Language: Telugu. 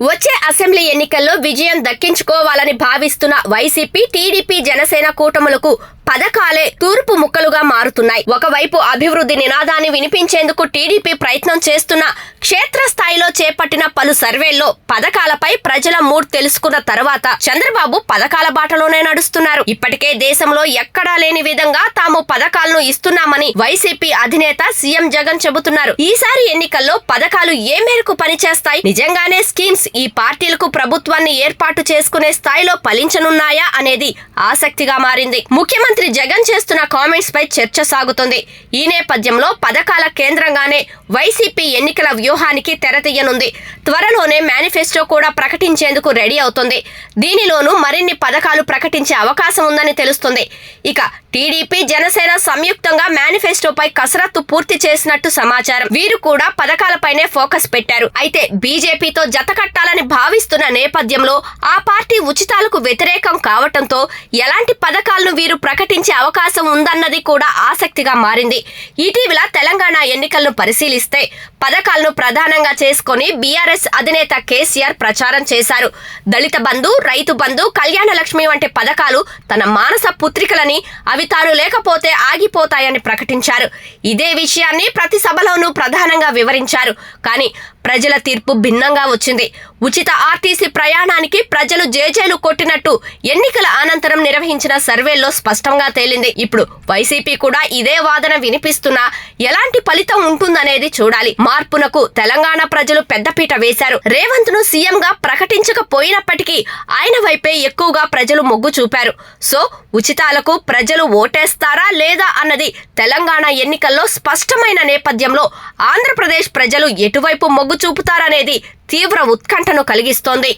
వచ్చే అసెంబ్లీ ఎన్నికల్లో విజయం దక్కించుకోవాలని భావిస్తున్న వైసీపీ టీడీపీ జనసేన కూటములకు పథకాలే తూర్పు ముక్కలుగా మారుతున్నాయి. ఒకవైపు అభివృద్ధి నినాదాన్ని వినిపించేందుకు టీడీపీ ప్రయత్నం చేస్తున్న క్షేత్రస్థాయిలో చేపట్టిన పలు సర్వేల్లో పథకాలపై ప్రజల మూడ్ తెలుసుకున్న తర్వాత చంద్రబాబు పథకాల బాటలోనే నడుస్తున్నారు. ఇప్పటికే దేశంలో ఎక్కడా లేని విధంగా తాము పథకాలను ఇస్తున్నామని వైసీపీ అధినేత సీఎం జగన్ చెబుతున్నారు. ఈసారి ఎన్నికల్లో పథకాలు ఏ మేరకు పనిచేస్తాయి? నిజంగానే స్కీమ్స్ ఈ పార్టీలకు ప్రభుత్వాన్ని ఏర్పాటు చేసుకునే స్థాయిలో ఫలించనున్నాయా అనేది ఆసక్తిగా మారింది. ముఖ్యమంత్రి జగన్ చేస్తున్న కామెంట్స్ పై చర్చ సాగుతుంది. ఈ నేపథ్యంలో పథకాల కేంద్రంగానే వైసీపీ ఎన్నికల వ్యూహానికి తెరతీయనుంది త్వరలోనే మేనిఫెస్టో కూడా ప్రకటించేందుకు రెడీ అవుతుంది. దీనిలోనూ మరిన్ని పథకాలు ప్రకటించే అవకాశం ఉందని తెలుస్తుంది. ఇక టీడీపీ జనసేన సంయుక్తంగా మేనిఫెస్టోపై కసరత్తు పూర్తి చేసినట్టు సమాచారం. వీరు కూడా పథకాలపైనే ఫోకస్ పెట్టారు. అయితే బీజేపీతో జతకట్టాలని భావిస్తున్న నేపథ్యంలో ఆ పార్టీ ఉచితాలకు వ్యతిరేకం కావటంతో ఎలాంటి పథకాలను వీరు పర్యటించే అవకాశం ఉందన్నది కూడా ఆసక్తిగా మారింది. ఇటీవల తెలంగాణ ఎన్నికలను పరిశీలిస్తే పథకాలను ప్రధానంగా చేసుకొని బీఆర్ఎస్ అధినేత కేసీఆర్ ప్రచారం చేశారు. దళిత బంధు రైతు బంధు కళ్యాణ లక్ష్మి వంటి పథకాలు తన మానస పుత్రికలని అవి తాను లేకపోతే ఆగిపోతాయని ప్రకటించారు. ఇదే విషయాన్ని ప్రతి సభలోనూ ప్రధానంగా వివరించారు. కానీ ప్రజల తీర్పు భిన్నంగా వచ్చింది. ఉచిత ఆర్టీసీ ప్రయాణానికి ప్రజలు జేజేలు కొట్టినట్టు ఎన్నికల అనంతరం నిర్వహించిన సర్వేల్లో స్పష్టంగా తేలింది. ఇప్పుడు వైసీపీ కూడా ఇదే వాదన వినిపిస్తున్నా ఎలాంటి ఫలితం ఉంటుందనేది చూడాలి. మార్పునకు తెలంగాణ ప్రజలు పెద్దపీట వేశారు. రేవంత్ను సీఎంగా ప్రకటించకపోయినప్పటికీ ఆయన వైపే ఎక్కువగా ప్రజలు మొగ్గు చూపారు. సో ఉచితాలకు ప్రజలు ఓటేస్తారా లేదా అన్నది తెలంగాణ ఎన్నికల్లో స్పష్టమైన నేపథ్యంలో ఆంధ్రప్రదేశ్ ప్రజలు ఎటువైపు మొగ్గు చూపుతారనేది తీవ్ర ఉత్కంఠను కలిగిస్తోంది.